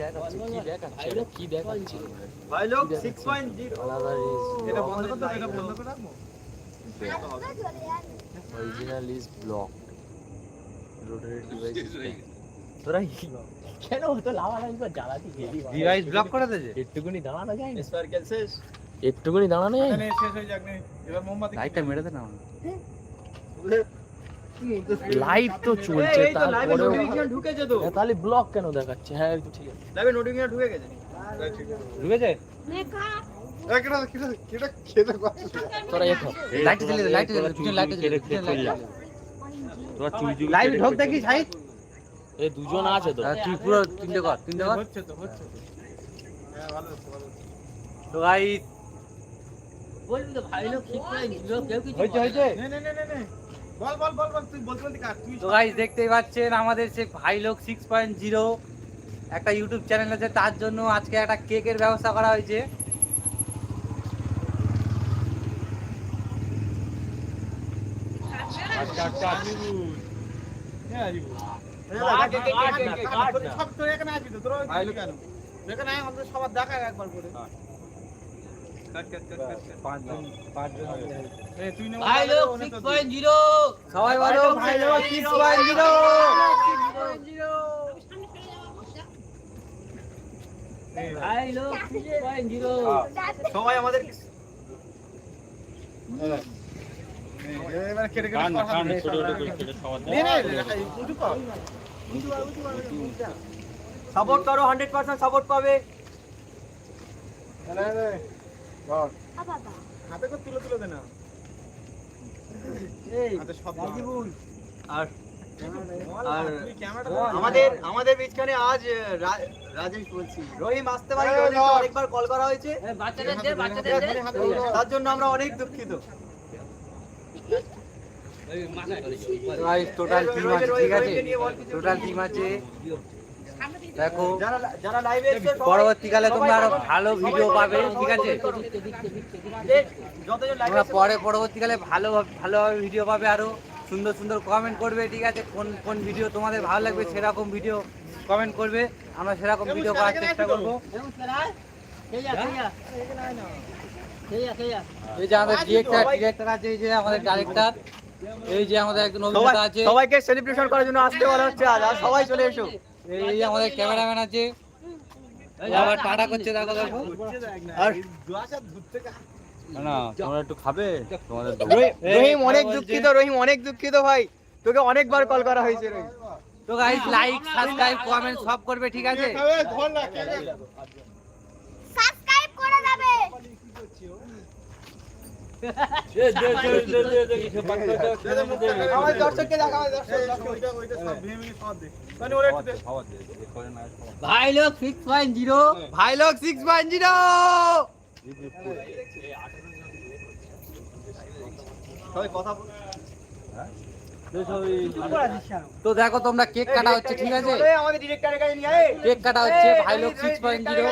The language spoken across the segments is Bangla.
দেখাচ্ছে কি দেখাচ্ছে? এটা কি দেখাচ্ছে? ভাই লোক 6.0 আলাদা এটা বন্ধ করতে এটা বন্ধ করে রাখব original is block rotary device তোরা কেন তো জ্বালাতি ডিভাইস ব্লক করে একটুকুনি দাঁড়ানো যায় না। স্পার্কেল শেষ একটুকুনি দাঁড়ানো যায় না। শেষ হয়ে যাক নে। এবার মোমবাতি লাইটটা মেরে দে না। লাইভ তো চলছে তারপরেও ঢুকেছে হ্যাঁ, তাহলে ব্লক কেন দেখাচ্ছে? হ্যাঁ ঠিক আছে। লাইভে নোটিফিকেশন ঢুকে গেছে? ঢুকেছে? তোরা এখন লাইট জ্বালিয়ে দে লাইট জ্বালিয়ে দে পিছনে লাইট জ্বালিয়ে দে পিছনে লাইট জ্বালিয়ে দে। লাইভ ঢোক দেখি সাইড এই দুজন আছে তো। তুই পুরো তিনটে কর তিনটে কর। হচ্ছে তো হচ্ছে তো। হ্যাঁ ভালো হচ্ছে ভালো হচ্ছে। তো গাইস বলবি তো ভাই লোক ঠিক করে কেউ কিছু হয়েছে হয়েছে? নে নে নে নে নে। বল বল বল বল তুই বলতে বলতে কাট তুই তো গাইস দেখতেই পাচ্ছেন আমাদের সে ভাই লোক সিক্স পয়েন্ট জিরো একটা ইউটিউব চ্যানেল আছে তার জন্য আজকে একটা কেকের ব্যবস্থা করা হয়েছে সবার দেখা একবার করে। সবাই বলো ভাই লোক সিক্স পয়েন্ট জিরো সবাই আমাদের। সাপোর্ট করো হান্ড্রেড পার্সেন্ট সাপোর্ট পাবে। নে, নে, ধর। হাতে করে তুলে তুলে দে না। হাতে সব ধর। আর আর তুই ক্যামেরাটা ধর। আমাদের আমাদের মাঝখানে আজ রাজেশ বলছি। রহিম আসতে পারে ধর। অনেকবার কল করা হয়েছে। ধর। তার জন্য আমরা অনেক দুঃখিত। টোটাল টিম আছে ঠিক আছে? টোটাল টিম আছে। দেখো যারা যারা লাইভে এসে পরবর্তীকালে তোমরা আরও ভালো ভিডিও পাবে ঠিক আছে? তোমরা পরে পরবর্তীকালে ভালো ভালোভাবে ভিডিও পাবে আরও সুন্দর সুন্দর কমেন্ট করবে ঠিক আছে? কোন কোন ভিডিও তোমাদের ভালো লাগবে সেরকম ভিডিও কমেন্ট করবে আমরা সেরকম ভিডিও করার চেষ্টা করব। খেয়া এই যে আমাদের ডিরেক্টর ডিরেক্টর আছে এই যে আমাদের ডাইরেক্টর এই যে আমাদের একজন অভিনেতা আছে। সবাইকে সেলিব্রেশন করার জন্য আসতে বলা হচ্ছে আজ সবাই চলে এসো। এই আমাদের ক্যামেরাম্যান আছে। আবার টাটা করছে দেখো দেখো। আর না তোমরা একটু খাবে? তোমাদের রহিম অনেক দুঃখিত রহিম অনেক দুঃখিত ভাই। তোকে অনেকবার কল করা হয়েছে রহিম। তো গাইস লাইক সাবস্ক্রাইব কমেন্ট সব করবে ঠিক আছে সাবস্ক্রাইব করে যাবে আমার দর্শককে দেখা আমার দর্শক ওইটা ওইটা সব ভেঙে ভেঙে সব দে মানে ওরা একটু দে। ভাই লোক সিক্স পয়েন্ট জিরো ভাই লোক সিক্স পয়েন্ট জিরো কথা বল। তো দেখো তোমরা কেক কাটা হচ্ছে ঠিক আছে? এই আমাদের ডিরেক্টরের কাছে নিয়ে আয়। কেক কাটা হচ্ছে ভাই লোক সিক্স পয়েন্ট জিরো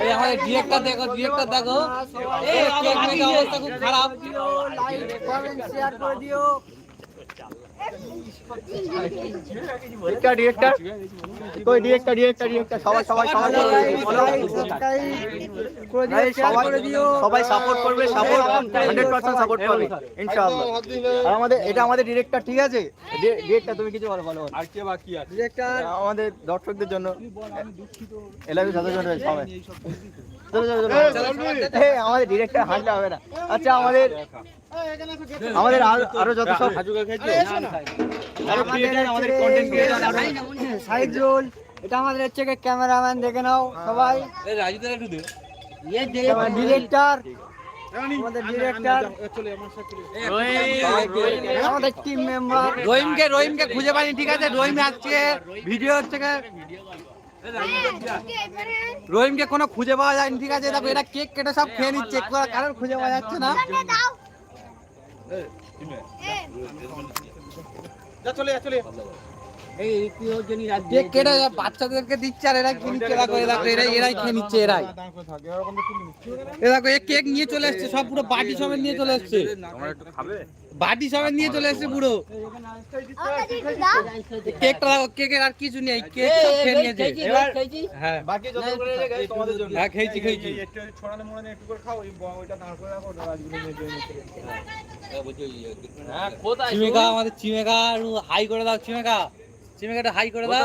এই আমাদের ডিরেক্টর দেখো ডিরেক্টর দেখো। এই কেক মেকে অবস্থা খুব খারাপ। ডিরেক্টর ডিরেক্টর কই ডিরেক্টর ডিরেক্টর ডিরেক্টর সবাই সবাই সবাই সবাই সাপোর্ট করবে সাপোর্ট 100% সাপোর্ট পাবে ইনশাআল্লাহ। আর আমাদের এটা আমাদের ডিরেক্টর ঠিক আছে? ডিরেক্টর তুমি কিছু বলো বলো আর কে বাকি আছে? ডিরেক্টর আমাদের দর্শকদের জন্য এলাবি সদস্য সবাই। আমাদের ডিরেক্টর হাঁটলে হবে না। আচ্ছা আমাদের আমাদের আরও যত সব আরও আমাদের কন্টেন্ট ক্রিয়েটর এটা আমাদের হচ্ছে ক্যামেরাম্যান দেখে নাও সবাই। এই একটু দে। ইয়ে ডিরেক্টর আমাদের ডিরেক্টর আমাদের টিম মেম্বার রহিমকে রহিমকে খুঁজে পাইনি ঠিক আছে? রহিম আজকে ভিডিও হচ্ছে রহিমকে কোনো খুঁজে পাওয়া যায়নি ঠিক আছে দেখো এটা কেক কেটে সব খেয়ে নিচ্ছে করার কারণ খুঁজে পাওয়া যাচ্ছে না চলে চলে বাচ্চাদেরকে দিচ্ছে আর এরা দেখো এরাই এরাই খেয়ে নিচ্ছে এরাই। এ দেখো এ কেক নিয়ে চলে এসছে সব পুরো বাটি সমেত নিয়ে চলে এসছে। বাটি সমেত নিয়ে চলে এসছে পুরো। কেকটা দেখো কেকের আর কিছু নেই কেক খেয়ে নিয়েছে। হ্যাঁ। হ্যাঁ খেয়েছি খেয়েছি। হ্যাঁ চিমেকা আমাদের চিমেকা হাই করে দাও চিমেকা। চিমেকাটা হাই করে দাও।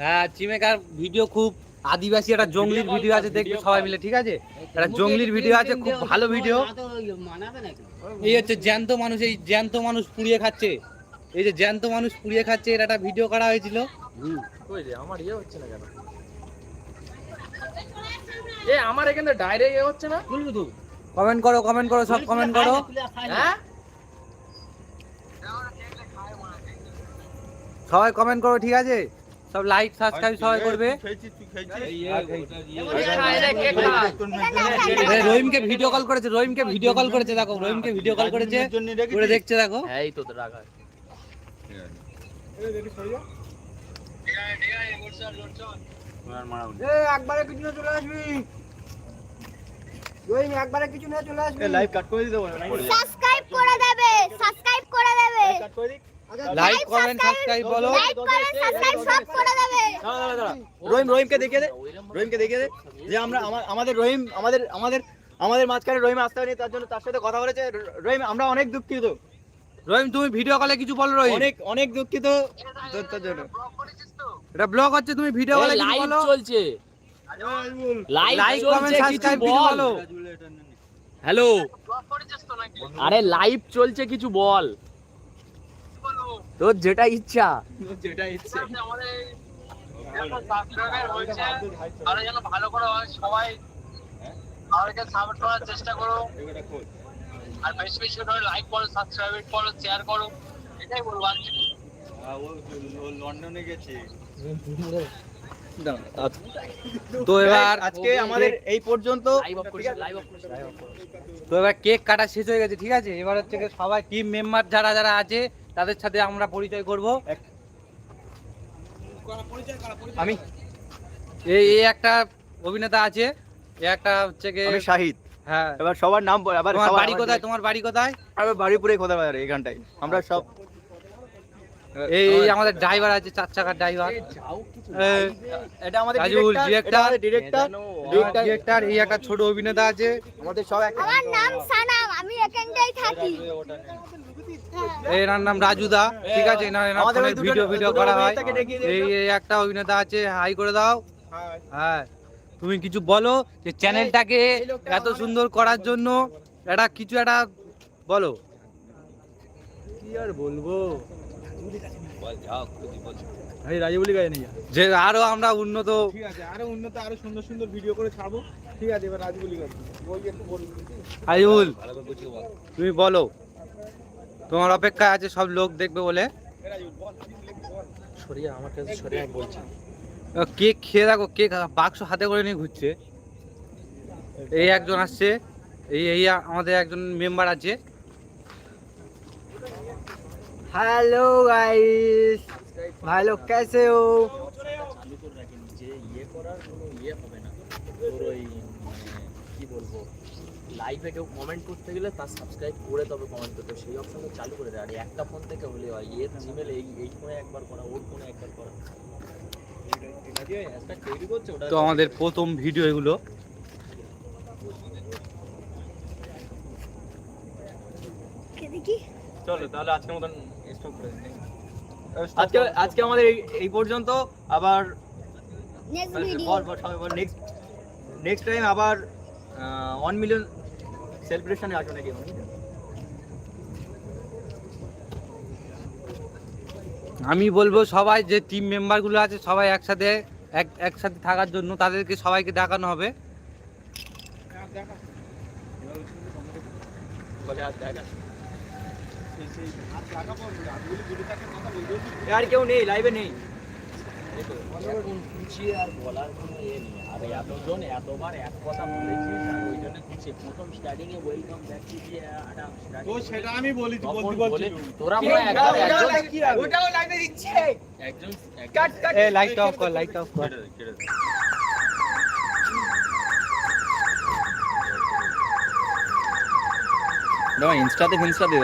হ্যাঁ চিমেকার ভিডিও খুব আদিবাসী একটা জঙ্গলির ভিডিও আছে দেখবে সবাই মিলে ঠিক আছে? একটা জঙ্গলির ভিডিও আছে খুব ভালো ভিডিও। এই হচ্ছে জ্যান্ত মানুষ এই জ্যান্ত মানুষ পুড়িয়ে খাচ্ছে। এই যে জ্যান্ত মানুষ পুড়িয়ে খাচ্ছে এর একটা ভিডিও করা হয়েছিল। আমার ইয়ে হচ্ছে না কেন? এ আমার এখানে ডাইরেক্ট ইয়ে হচ্ছে না? কমেন্ট করো কমেন্ট করো সব কমেন্ট করো। হ্যাঁ? সবাই কমেন্ট করো ঠিক আছে? সব লাইক সাবস্ক্রাইব সবাই করবে। রহিমকে ভিডিও কল করেছে রহিমকে ভিডিও কল করেছে দেখো রহিমকে ভিডিও কল করেছে। করে দেখছে দেখো। হ্যাঁ এই তো তো রাখা একবারে কিছু না চলে আসবি। রহিম একবারে কিছু না চলে আসবি। লাইভ কাট করে দিতে বলো সাবস্ক্রাইব করে দেবে সাবস্ক্রাইব করে দেবে। কাট করে দিক। লাইক কমেন্ট সাবস্ক্রাইব বলো লাইক করে সাবস্ক্রাইব সব করে দেবে। দাঁড়া দাঁড়া দাঁড়া রহিম রহিমকে দেখিয়ে দে রহিমকে দেখিয়ে দে যে আমরা আমাদের রহিম আমাদের আমাদের আমাদের মাঝখানে রহিম আসতে পারেনি তার জন্য তার সাথে কথা বলেছে। রহিম আমরা অনেক দুঃখিত। রহিম তুমি ভিডিও কলে কিছু বলো রহিম। অনেক অনেক দুঃখিত তোর জন্য। এটা ব্লগ হচ্ছে তুমি ভিডিও কলে কিছু লাইভ বলো। চলছে। লাইক কমেন্ট সাবস্ক্রাইব বলো। হ্যালো আরে লাইভ চলছে কিছু বল। তোর যেটা ইচ্ছা। যেটা ইচ্ছে। আরও যেন ভালো করে হয় সবাই আমাদেরকে সাপোর্ট করার চেষ্টা করো আর বেশি বেশি করে লাইক করো সাবস্ক্রাইব করো শেয়ার করো এটাই বলব আর কিছু লন্ডনে গেছে। তো এবার আজকে আমাদের এই পর্যন্ত। লাইভ অফ করছে লাইভ অফ করছে তো এবার কেক কাটা শেষ হয়ে গেছে ঠিক আছে? এবার হচ্ছে সবাই টিম মেম্বার যারা যারা আছে তাদের সাথে আমরা পরিচয় করব। আমি? এই এই একটা অভিনেতা আছে এই একটা হচ্ছে গিয়ে আমি শাহিদ। হ্যাঁ। এবার সবার নাম আবার তোমার বাড়ি কোথায়? তোমার বাড়ি কোথায়? আমার বাড়িপুরে কোথায় বাজারে এখানটায় আমরা সব এই এই আমাদের ড্রাইভার আছে চার চাকার ড্রাইভার এটা আমাদের ডিরেক্টর ডিরেক্টর ডিরেক্টর এই একটা ছোট অভিনেতা আছে। আমাদের সব আমার নাম সানাম আমি থাকি। এনার নাম রাজুদা ঠিক আছে? এনার এনার ফোনে ভিডিও ভিডিও করা হয়? এই একটা অভিনেতা আছে হাই করে দাও। হ্যাঁ। তুমি কিছু বলো যে চ্যানেলটাকে এত সুন্দর করার জন্য একটা কিছু একটা বলো। কি আর বলব? যে আরও আমরা উন্নত ঠিক আছে আরও উন্নত আরও সুন্দর সুন্দর ভিডিও করে ছাড়বো। ঠিক আছে এবার রাজীবলি তুমি বলো। তোমার অপেক্ষায় আছে সব লোক দেখবে বলে। কেক খেয়ে দেখো কেক বাক্স হাতে করে নিয়ে ঘুরছে। এই একজন আসছে এই এই আমাদের একজন মেম্বার আছে। হ্যালো গাইস ভালো কেসে হো ইয়ে করার কোনো ইয়ে হবে না। মানে, কি বলব? লাইভে কেউ কমেন্ট করতে গেলে তার সাবস্ক্রাইব করে তবে কমেন্ট করতে সেই অপশনটা চালু করে দেয়। আর একটা ফোন থেকে হলে হয়। এর জিমেল এই এই ফোনে একবার করা ওর ফোনে একবার করা। তো আমাদের প্রথম ভিডিও এগুলো। চলো তাহলে আজকের মতন স্টপ করে আজকে আজকে আমাদের এই- পর্যন্ত। আবার নেক্সট ভিডিও বল বল সবাই বল নেক্সট নেক্সট টাইম আবার ওয়ান মিলিয়ন সেলিব্রেশনে আসো নাকি আমি বলব সবাই যে টিম মেম্বারগুলো আছে সবাই একসাথে এক একসাথে থাকার জন্য তাদেরকে সবাইকে ডাকানো হবে। আর কেউ নেই লাইভে নেই। গুছিয়ে আর বলার কোনো ইয়ে নেই আর এতজন এতবার এক কথা বলেছিস আর ওই জন্য গুছিয়ে প্রথম starting a welcome back to the Adam তো সেটা আমি বলি বলতে বলে তোরা একবার একজন ওটাও লাইভে দিচ্ছে একজন cut cut a light off কর লাইট অফ কর ইনস্টাতে ফিনস্টাতে